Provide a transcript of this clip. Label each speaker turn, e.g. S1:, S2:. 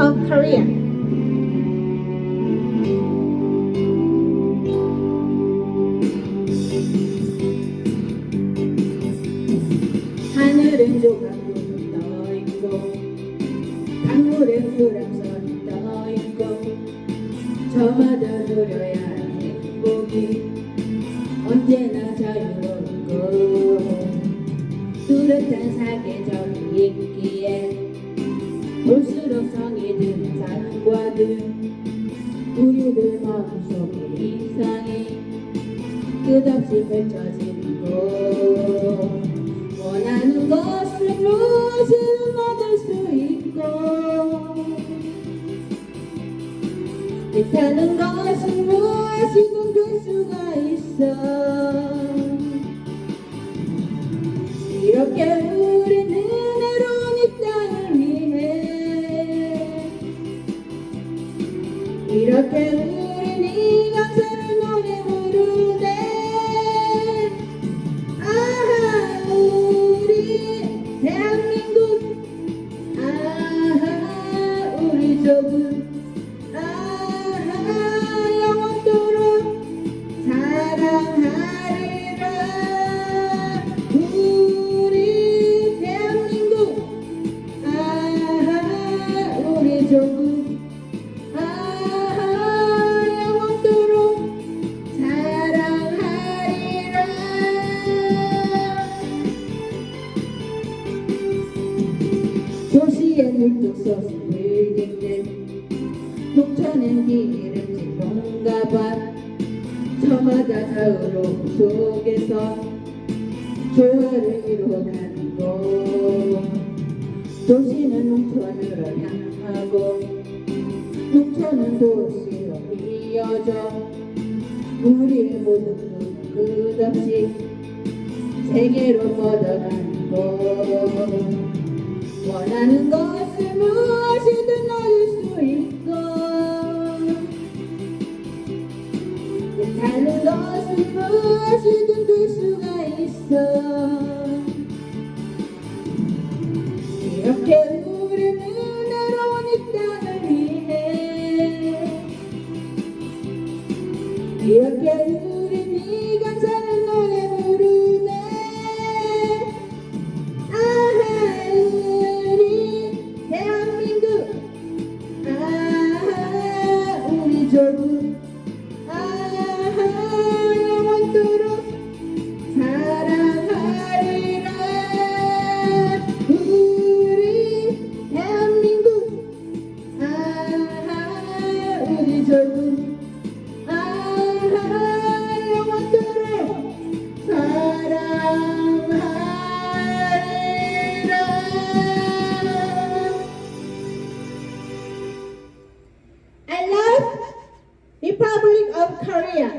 S1: Of Korea. 하늘은 조각구름 떠있고 강물은 유람선이 떠있고 저마다 누려야 행복이 언제나 자유롭고 뚜렷한 사계절이 있기에 볼수록 성이 드는 산과들 우리들 마음속에 이상이 끝없이 펼쳐지 뜻하는 것은 무엇이든 될 수가 있어. 이렇게 우리는 외로운 이 땅을 위해. 이렇게 우린 이 감사를 노래 부르네 아하 우리 대한민국. 아하 우리 조국 물뚝 솟은 빌딩들 농촌엔 기름진 농가밭 저마다 자유로움 속에서 조화를 이루어가는 곳 도시는 농촌으로 향하고 농촌은 도시로 이어져. 우리의 모든 끝없이 세계로 뻗어가는 곳 원하는 것을 무엇이든 얻을 수 있고 뜻하는 것을 무엇이든 될 수가 있어 Republic of Korea.